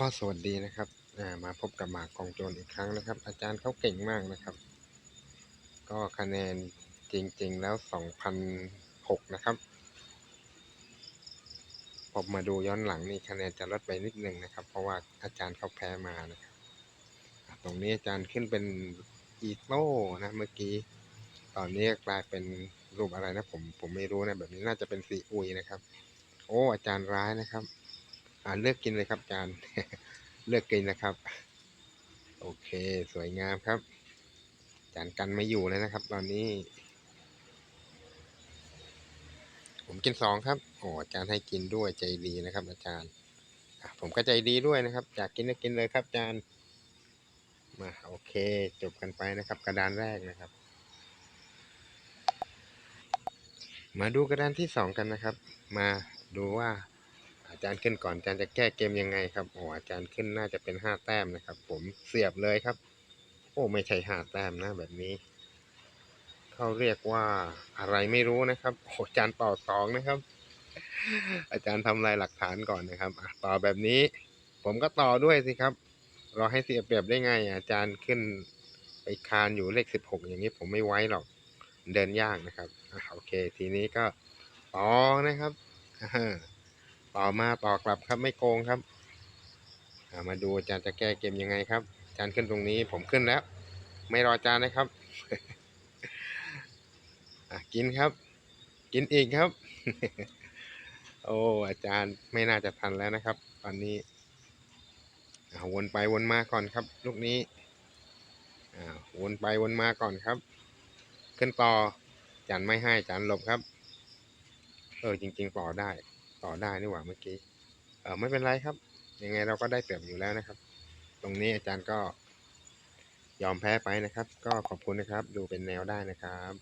ก็สวัสดีนะครับมาพบกับหมากกองโจรอีกครั้งนะครับ อาจารย์เขาเก่งมากนะครับ ก็คะแนนจริง ๆ แล้ว2,006นะครับผมมาดูย้อนหลังนี่คะแนนจะลดไปนิดนึงนะครับ เพราะว่าอาจารย์เขาแพ้มานะครับอะตรงนี้อาจารย์ขึ้นเป็นอีโต้นะเมื่อกี้ ตอนนี้กลายเป็นรูปอะไรนะผมผมไม่รู้นะแบบนี้น่าจะเป็นซีอุยนะครับ โอ้อาจารย์ร้ายนะครับ อ่าเลือกกินเลยครับอาจารย์ เลือกกินนะครับ โอเค สวยงามครับอาจารย์กันไม่อยู่เลยนะครับ ตอนนี้ ผมกินสองครับโอ้อาจารย์ให้กินด้วยใจดีนะครับ อาจารย์ผมก็ใจดีด้วยนะครับอยากกินก็กินเลยครับอาจารย์มาโอเค จบกันไปนะครับ กระดานแรกนะครับ มาดูกระดานที่สองกันนะครับ มาดูว่า อาจารย์ขึ้นก่อนอาจารย์จะแก้เกมยังไงครับโอ้อาจารย์ขึ้นน่าจะเป็นห้าแต้มนะครับ ผมเสียบเลยครับ โอ้ไม่ใช่ห้าแต้มนะแบบนี้เขาเรียกว่าอะไรไม่รู้นะครับโอ้อาจารย์ต่อสองนะครับ อาจารย์ทำลายหลักฐานก่อนนะครับอะต่อแบบนี้ ผมก็ต่อด้วยสิครับเราให้เสียเปรียบได้ไงอะอาจารย์ขึ้นไปคานอยู่เลขสิบหกอย่างนี้ผมไม่ไว้หรอกเดินยากนะครับอโอเค ทีนี้ก็ต่อนะครับ ต่อมาต่อกลับครับไม่โกงครับามาดูอาจารย์จะแก้เกมยังไงครับ อาจารย์ขึ้นตรงนี้ผมขึ้นแล้ว ไม่รออาจารย์นะครับกินครับ กินอีกครับ โอ้อาจารย์ไม่น่าจะทันแล้วนะครับ ตอนนี้วนไปวนมาก่อนครับ ลูกนี้วนไปวนมาก่อนครับ ขึ้นต่ออาจารย์ไม่ให้อาจารย์หลบครับ เออจริง ๆ ต่อได้ ต่อได้นี่หว่าเมื่อกี้เออไม่เป็นไรครับ ยังไงเราก็ได้เปรียบอยู่แล้วนะครับ ตรงนี้อาจารย์ก็ยอมแพ้ไปนะครับ ก็ขอบคุณนะครับ ดูเป็นแนวได้นะครับ